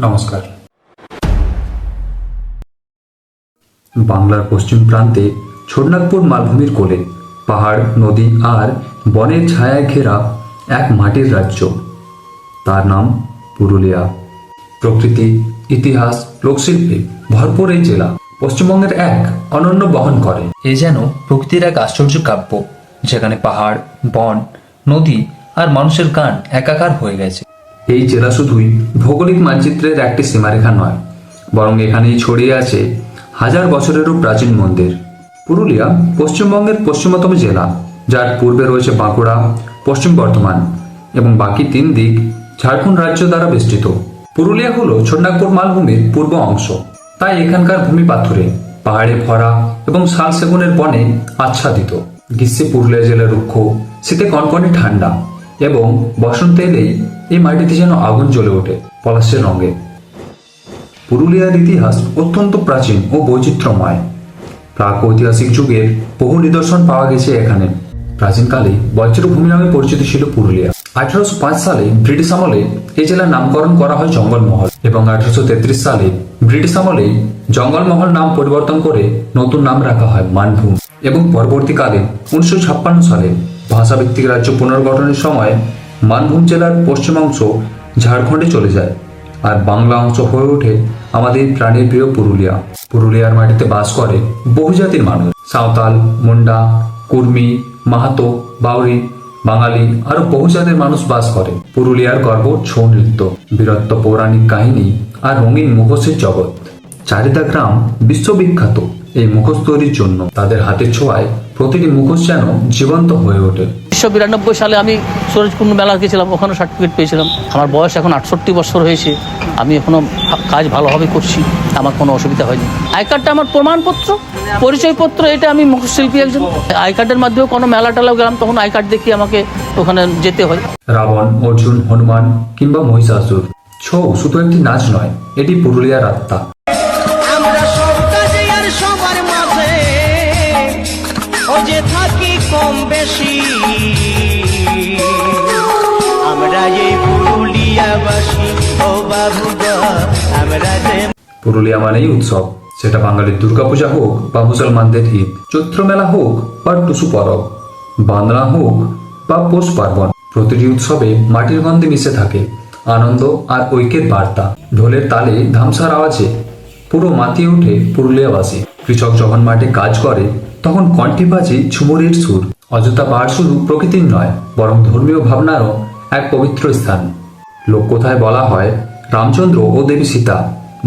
নমস্কার। বাংলার পশ্চিম প্রান্তে ছোটনাগপুর মালভূমির কোলে পাহাড়, নদী আর বনের ছায়ায় ঘেরা এক মাটির রাজ্য। তার নাম পুরুলিয়া। প্রকৃতি, ইতিহাস, লোকশিল্পে ভরপুর এই জেলা পশ্চিমবঙ্গের এক অনন্য বহন করে। এ যেন প্রকৃতির এক আশ্চর্য কাব্য, যেখানে পাহাড়, বন, নদী আর মানুষের গান একাকার হয়ে গেছে। এই জেলা শুধুই ভৌগোলিক মানচিত্রের একটি সীমারেখা নয়, বরং এখানেই ছড়িয়ে আছে হাজার বছরেরও প্রাচীন মন্দির। পুরুলিয়া পশ্চিমবঙ্গের পশ্চিমতম জেলা, যার পূর্বে রয়েছে বাঁকুড়া, পশ্চিম বর্ধমান এবং বাকি তিন দিক ঝাড়খণ্ড রাজ্য দ্বারা বেষ্টিত। পুরুলিয়া হল ছোটনাগপুর মালভূমির পূর্ব অংশ। তাই এখানকার ভূমি পাথুরে, পাহাড়ে ভরা এবং শাল সেগুনের বনে আচ্ছাদিত। গ্রীষ্মে পুরুলিয়া জেলা রুক্ষ, শীতে কনকনে ঠান্ডা এবং বসন্ত এলেই এই মাটিতে যেন আগুন জ্বলে ওঠে, পলাশের রঙে। পুরুলিয়ার ইতিহাস অত্যন্ত প্রাচীন ও বৈচিত্র্যময়। প্রাক ঐতিহাসিক যুগের বহু নিদর্শন পাওয়া গেছে এখানে। প্রাচীনকালে বজ্রভূমি নামে পরিচিত ছিল পুরুলিয়া। আঠারোশো সালে ব্রিটিশ আমলে এই জেলার নামকরণ করা হয় জঙ্গলমহল এবং আঠারোশো তেত্রিশ সালে ব্রিটিশ আমলে জঙ্গলমহল নাম পরিবর্তন করে নতুন নাম রাখা হয় মানভূম এবং পরবর্তীকালে উনিশশো ছাপ্পান্ন সালে ভাষাভিত্তিক রাজ্য পুনর্গঠনের সময় মানভূম জেলার পশ্চিমাংশ ঝাড়খণ্ডে চলে যায় আর বাংলা অংশ হয়ে ওঠে আমাদের প্রাণীর প্রিয় পুরুলিয়া। পুরুলিয়ার মাটিতে বাস করে বহু জাতির মানুষ। সাঁওতাল, মুন্ডা, কুর্মি, মাহাতো বাউরি বাঙালি আরও বহু জাতের মানুষ বাস করে। পুরুলিয়ার গর্ব ছৌ নৃত্য, বীরত্ব পৌরাণিক কাহিনী আর রঙিন মুখোশের জগৎ। চারিদা গ্রাম বিশ্ববিখ্যাত এই মুখোশ তৈরির জন্য তাদের হাতের ছোঁয়ায় প্রতিটি মুখোশ যেন জীবন্ত হয়ে ওঠে। উনিশশো বিরানব্বই সালে আমি সূরজকুণ্ড মেলা গেছিলাম ওখানে সার্টিফিকেট পেয়েছিলাম। আমার বয়স এখন আটষট্টি বছর হয়েছে আমি এখনও কাজ ভালোভাবে করছি আমার কোনো অসুবিধা হয়নি। আই কার্ডটা আমার প্রমাণপত্র পরিচয়পত্র এটা আমি মুখশিল্পী একজন। আই কার্ডের মাধ্যমে কোনো মেলা টেলাও গেলাম তখন আই কার্ড দেখিয়ে আমাকে ওখানে যেতে হয়। রাবণ অর্জুন হনুমান কিংবা মহিষাসুর ছৌ শুধু একটি নাচ নয় এটি পুরুলিয়ার আত্মা। কম বেশি। আমরা এই পুরুলিয়াবাসী, ও বাবুগা, আমরা যে পুরুলিয়া মানেই উৎসব। সেটা বাঙালির দুর্গাপূজা হোক বা মুসলমানদের ঈদ চৈত্র মেলা হোক বা টুসু পরব, বান্দনা হোক বা পৌষ পার্বণ, প্রতিটি উৎসবে মাটির গন্ধে মিশে থাকে। আনন্দ আর ঐক্যের বার্তা, ঢোলের তালে ধামসার আওয়াজে পুরো মাতিয়ে ওঠে পুরুলিয়াবাসী। কৃষক যখন মাঠে কাজ করে, তখন কণ্ঠে বাজে ঝুমুরের সুর। অযোধ্যা পাহাড় শুধু প্রকৃতির নয়, বরং ধর্মীয় ভাবনারও এক পবিত্র স্থান। লোককথায় বলা হয়, রামচন্দ্র ও দেবী সীতা।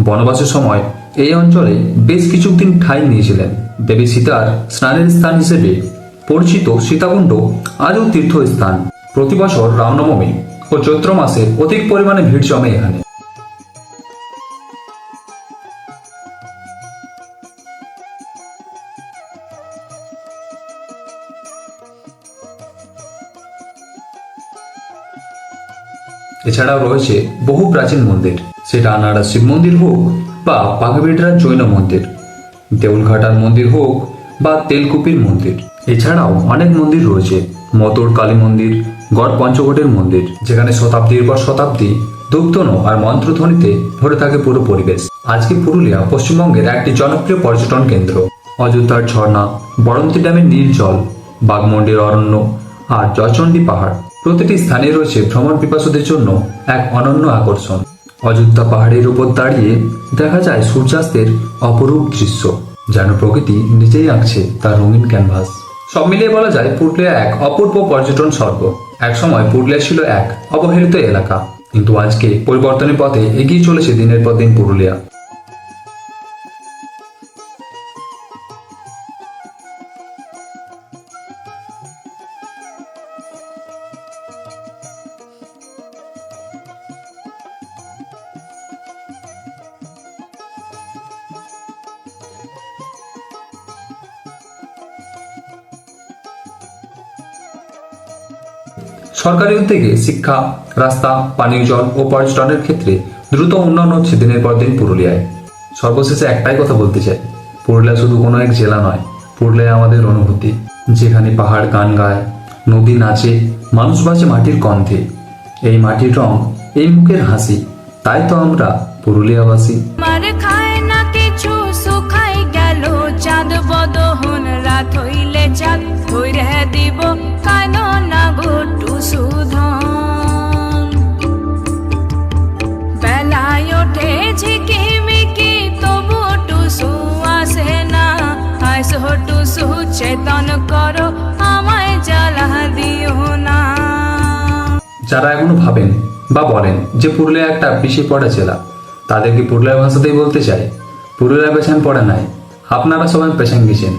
বনবাসের সময় এই অঞ্চলে বেশ কিছুদিন ঠাঁই নিয়েছিলেন। দেবী সীতার স্নানের স্থান হিসেবে পরিচিত সীতাকুণ্ড আজও তীর্থস্থান। প্রতি বছর রামনবমী ও চৈত্র মাসে অধিক পরিমাণে ভিড় জমে এখানে। এছাড়াও রয়েছে বহু প্রাচীন মন্দির। সেটা আনাড়া শিব মন্দির হোক বা বাঘবেটরার জৈন মন্দির। দেউলঘাটার মন্দির হোক বা তেলকুপির মন্দির। এছাড়াও অনেক মন্দির রয়েছে। মতোর কালী মন্দির, গড় পঞ্চকোটের মন্দির, যেখানে শতাব্দীর পর শতাব্দী দুগ্ধন আর মন্ত্রধ্বনিতে ভরে থাকে পুরো পরিবেশ। আজকে পুরুলিয়া, পশ্চিমবঙ্গের একটি জনপ্রিয় পর্যটন কেন্দ্র। অযোধ্যার ঝর্ণা, বরন্তি ড্যামের নীল জল, বাঘমন্ডির অরণ্য আর জয়চণ্ডী পাহাড়। প্রতিটি স্থানে রয়েছে ভ্রমণ পিপাসুদের জন্য এক অনন্য আকর্ষণ। অযোধ্যা পাহাড়ের উপর দাঁড়িয়ে দেখা যায় সূর্যাস্তের অপরূপ দৃশ্য, যেন প্রকৃতি নিজেই আঁকছে তার রঙিন ক্যানভাস। সব মিলিয়ে বলা যায় পুরুলিয়া এক অপূর্ব পর্যটন স্বর্গ। একসময় পুরুলিয়া ছিল এক অবহেলিত এলাকা, কিন্তু আজকে পরিবর্তনের পথে এগিয়ে চলেছে দিনের পর দিন পুরুলিয়া। সরকারি উদ্যোগে শিক্ষা, রাস্তা, পানীয় জল ও পর্যটনের ক্ষেত্রে দ্রুত উন্নয়ন হচ্ছে দিনের পর দিন পুরুলিয়ায়। সর্বশেষে একটাই কথা বলতে চাই, পুরুলিয়া শুধু কোনো এক জেলা নয় পুরুলিয়া আমাদের অনুভূতি। যেখানে পাহাড় গান গায়, নদী নাচে, মানুষ বাঁচে মাটির কণ্ঠে। এই মাটির রং এই মুখের হাসি, তাই তো আমরা পুরুলিয়াবাসী। চেতন করো আমায় জ্বালা দিও না যারা এখনও ভাবেন বা বলেন যে পুরুলিয়া একটা পিছিয়ে পড়া জেলা, তাদেরকে পুরুলিয়া ভাষাতেই বলতে চাই। পুরুলিয়া পেছন পড়ে নাই। আপনারা সবাই পেছন গেছেন।